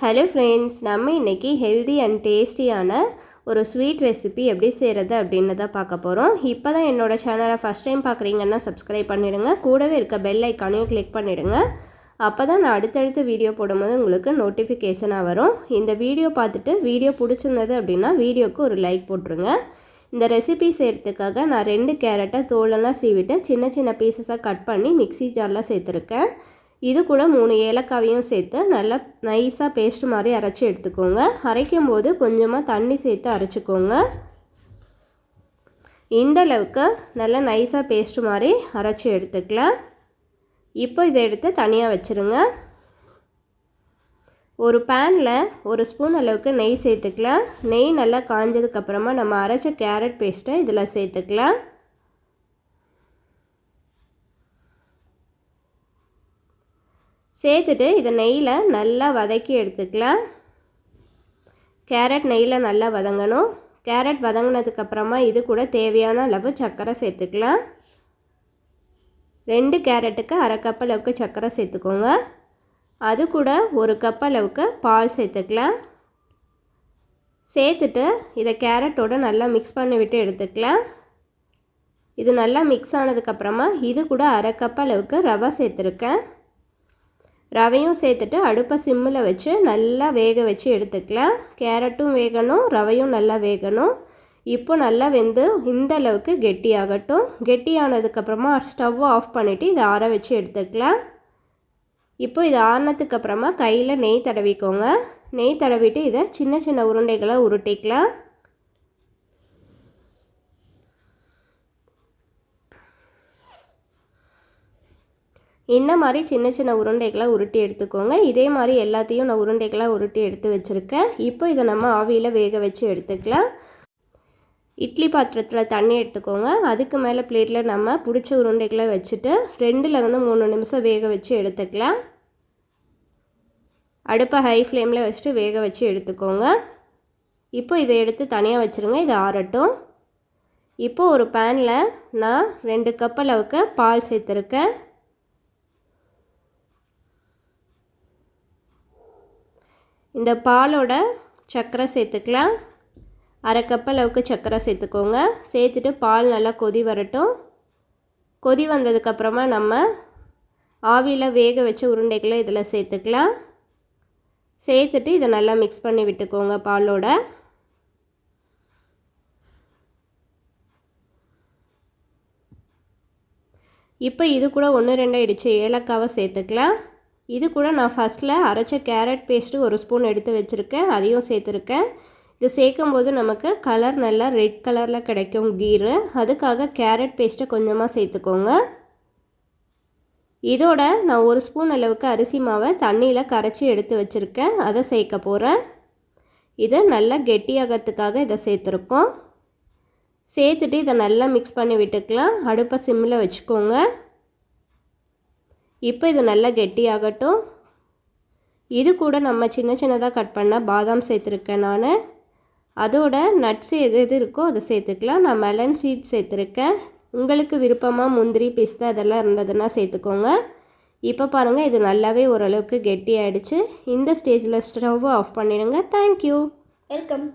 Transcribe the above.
Hello friends நம்ம இன்றைக்கி healthy and டேஸ்டியான ஒரு ஸ்வீட் ரெசிபி எப்படி செய்கிறது அப்படின்னு தான் பார்க்க போகிறோம் இப்போ தான் என்னோடய சேனலை ஃபஸ்ட் டைம் பார்க்குறீங்கன்னா சப்ஸ்கிரைப் பண்ணிவிடுங்க கூடவே இருக்க பெல் ஐக்கானையும் கிளிக் பண்ணிவிடுங்க அப்போ தான் நான் அடுத்தடுத்து வீடியோ போடும்போது உங்களுக்கு நோட்டிஃபிகேஷனாக வரும். இந்த வீடியோ பார்த்துட்டு வீடியோ பிடிச்சிருந்தது அப்படின்னா வீடியோக்கு ஒரு லைக் போட்டுருங்க. இந்த ரெசிபி செய்கிறதுக்காக நான் ரெண்டு கேரட்டை தோலெல்லாம் சீவிட்டு சின்ன சின்ன பீசஸாக கட் பண்ணி மிக்ஸி ஜாரில் சேர்த்துருக்கேன். இது கூட மூணு ஏலக்காவையும் சேர்த்து நல்லா நைஸாக பேஸ்ட் மாதிரி அரைச்சி எடுத்துக்கோங்க. அரைக்கும் போது கொஞ்சமாக தண்ணி சேர்த்து அரைச்சிக்கோங்க. இந்த அளவுக்கு நல்லா நைஸாக பேஸ்ட் மாதிரி அரைச்சி எடுத்துக்கலாம். இப்போ இதை எடுத்து தனியாக வச்சுருங்க. ஒரு பேனில் ஒரு ஸ்பூன் அளவுக்கு நெய் சேர்த்துக்கலாம். நெய் நல்லா காஞ்சதுக்கப்புறமா நம்ம அரைச்ச கேரட் பேஸ்ட்டை இதில் சேர்த்துக்கலாம். சேர்த்துட்டு இதை நெய்யில் நல்லா வதக்கி எடுத்துக்கலாம். கேரட் நெய்யில் நல்லா வதங்கணும். கேரட் வதங்கினதுக்கப்புறமா இது கூட தேவையான அளவு சர்க்கரை சேர்த்துக்கலாம். ரெண்டு கேரட்டுக்கு அரை கப் அளவுக்கு சர்க்கரை சேர்த்துக்கோங்க. அது கூட ஒரு கப் அளவுக்கு பால் சேர்த்துக்கலாம். சேர்த்துட்டு இதை கேரட்டோடு நல்லா மிக்ஸ் பண்ணி விட்டு எடுத்துக்கலாம். இது நல்லா மிக்ஸ் ஆனதுக்கப்புறமா இது கூட அரை கப் அளவுக்கு ரவை சேர்த்துருக்கேன். ரவையும் சேர்த்துட்டு அடுப்பை சிம்மில் வச்சு நல்லா வேக வச்சு எடுத்துக்கலாம் கேரட்டும் வேகணும் ரவையும் நல்லா வேகணும். இப்போ நல்லா வெந்து இந்த அளவுக்கு கெட்டியாகட்டும். கெட்டியானதுக்கப்புறமா ஸ்டவ் ஆஃப் பண்ணிவிட்டு இதை ஆற வச்சு எடுத்துக்கலாம் இப்போ இது ஆறினதுக்கப்புறமா கையில் நெய் தடவிக்கோங்க. நெய் தடவிட்டு இதை சின்ன சின்ன உருண்டைகளை உருட்டிக்கலாம் இந்த மாதிரி சின்ன சின்ன உருண்டைகளை உருட்டி எடுத்துக்கோங்க. இதே மாதிரி எல்லாத்தையும் நான் உருண்டைகளாக உருட்டி எடுத்து வச்சுருக்கேன். இப்போ இதை நம்ம ஆவியில் வேக வச்சு எடுத்துக்கலாம். இட்லி பாத்திரத்தில் தண்ணி எடுத்துக்கோங்க. அதுக்கு மேலே பிளேட்டில் நம்ம பிடிச்ச உருண்டைகளை வச்சுட்டு ரெண்டுலேருந்து மூணு நிமிஷம் வேக வச்சு எடுத்துக்கலாம். அடுப்பை ஹை ஃப்ளேமில் வச்சுட்டு வேக வச்சு எடுத்துக்கோங்க. இப்போ இதை எடுத்து தனியாக வச்சுருங்க. இது ஆறட்டும். இப்போ ஒரு பேனில் நான் ரெண்டு கப் அளவுக்கு பால் சேர்த்துருக்கேன். இந்த பாலோட சர்க்கரை சேர்த்துக்கலாம். அரை கப் அளவுக்கு சர்க்கரை சேர்த்துக்கோங்க. சேர்த்துட்டு பால் நல்லா கொதி வரட்டும். கொதி வந்ததுக்கப்புறமா நம்ம ஆவியில் வேக வச்ச உருண்டைகளை இதில் சேர்த்துக்கலாம். சேர்த்துட்டு இதை நல்லா மிக்ஸ் பண்ணி விட்டுக்கோங்க பாலோட. இப்போ இது கூட ஒன்று ரெண்டு இடித்து ஏலக்காவை சேர்த்துக்கலாம். இது கூட நான் ஃபஸ்ட்டில் அரைச்ச கேரட் பேஸ்ட்டு ஒரு ஸ்பூன் எடுத்து வச்சுருக்கேன். அதையும் சேர்த்துருக்கேன். இது சேர்க்கும் போது நமக்கு கலர் நல்லா ரெட் கலரில் கிடைக்கும் கீரு. அதுக்காக கேரட் பேஸ்ட்டை கொஞ்சமாக சேர்த்துக்கோங்க. இதோட நான் ஒரு ஸ்பூன் அளவுக்கு அரிசி மாவை தண்ணியில் கரைச்சி எடுத்து வச்சுருக்கேன். அதை சேர்க்க போகிறேன் இதை நல்லா கெட்டியாகிறதுக்காக இதை சேர்த்துருக்கோம். சேர்த்துட்டு இதை நல்லா மிக்ஸ் பண்ணி விட்டுக்கலாம். அடுப்பை சிம்மில் வச்சுக்கோங்க. இப்போ இது நல்லா கெட்டியாகட்டும். இது கூட நம்ம சின்ன சின்னதாக கட் பண்ண பாதாம் சேர்த்துருக்கேன் நான். அதோட நட்ஸ் எது எது இருக்கோ அதை சேர்த்துக்கலாம். நான் மெலன் சீட் சேர்த்துருக்கேன். உங்களுக்கு விருப்பமாக முந்திரி பிஸ்தா அதெல்லாம் இருந்ததுன்னா சேர்த்துக்கோங்க. இப்போ பாருங்கள் இது நல்லாவே ஓரளவுக்கு கெட்டி ஆகிடுச்சு இந்த ஸ்டேஜில் ஸ்டவ் ஆஃப் பண்ணிடுங்க. Thank you welcome